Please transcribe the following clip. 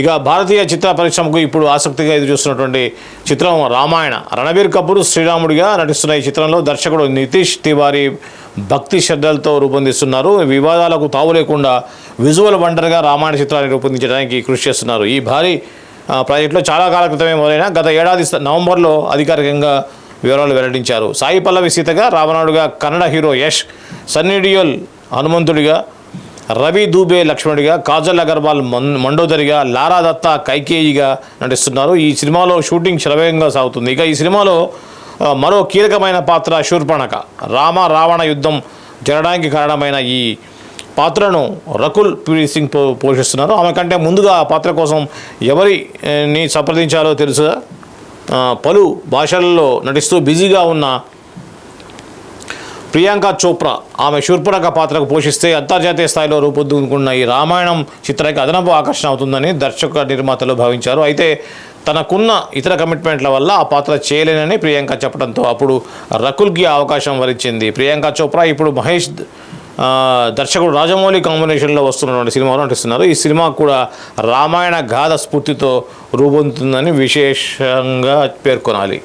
ఇక భారతీయ చిత్ర పరిశ్రమకు ఇప్పుడు ఆసక్తిగా ఎదురు చూస్తున్నటువంటి చిత్రం రామాయణ. రణబీర్ కపూర్ శ్రీరాముడిగా నటిస్తున్న ఈ చిత్రంలో దర్శకుడు నితీష్ తివారీ భక్తి శ్రద్ధలతో రూపొందిస్తున్నారు. వివాదాలకు తావు లేకుండా విజువల్ వండర్గా రామాయణ చిత్రాన్ని రూపొందించడానికి కృషి చేస్తున్నారు. ఈ భారీ ప్రాజెక్టులో చాలా కాల క్రితమే మొదలైన గత ఏడాది నవంబర్లో అధికారికంగా వివరాలు వెల్లడించారు. సాయి పల్లవి సీతగా రావణుడిగా కన్నడ హీరో యష్ సన్నీ డియోల్ హనుమంతుడిగా రవి దూబే లక్ష్మణుడిగా కాజల్ అగర్వాల్ మన్- మండోదరిగా లారా దత్తా కైకేయిగా నటిస్తున్నారు. ఈ సినిమాలో షూటింగ్ శరవేగంగా సాగుతుంది. ఇక ఈ సినిమాలో మరో కీలకమైన పాత్ర శూర్పణక రామ రావణ యుద్ధం జరగడానికి కారణమైన ఈ పాత్రను రకుల్ పీడి సింగ్ పో పోషిస్తున్నారు. ఆమె కంటే ముందుగా ఆ పాత్ర కోసం ఎవరిని సంప్రదించాలో తెలుసా పలు భాషలలో నటిస్తూ బిజీగా ఉన్న ప్రియాంక చోప్రా ఆమె శూర్పురక పాత్రకు పోషిస్తే అంతర్జాతీయ స్థాయిలో రూపొందుకున్న ఈ రామాయణం చిత్రానికి అదనపు ఆకర్షణ అవుతుందని దర్శక నిర్మాతలు భావించారు. అయితే తనకున్న ఇతర కమిట్మెంట్ల వల్ల ఆ పాత్ర చేయలేనని ప్రియాంక చెప్పడంతో అప్పుడు రకుల్కి అవకాశం వరించింది ప్రియాంక చోప్రా ఇప్పుడు మహేష్ దర్శకుడు రాజమౌళి కాంబినేషన్లో వస్తున్నటువంటి సినిమాలో నటిస్తున్నారు. ఈ సినిమా కూడా రామాయణ గాథ స్ఫూర్తితో రూపొందుతుందని విశేషంగా పేర్కొనాలి.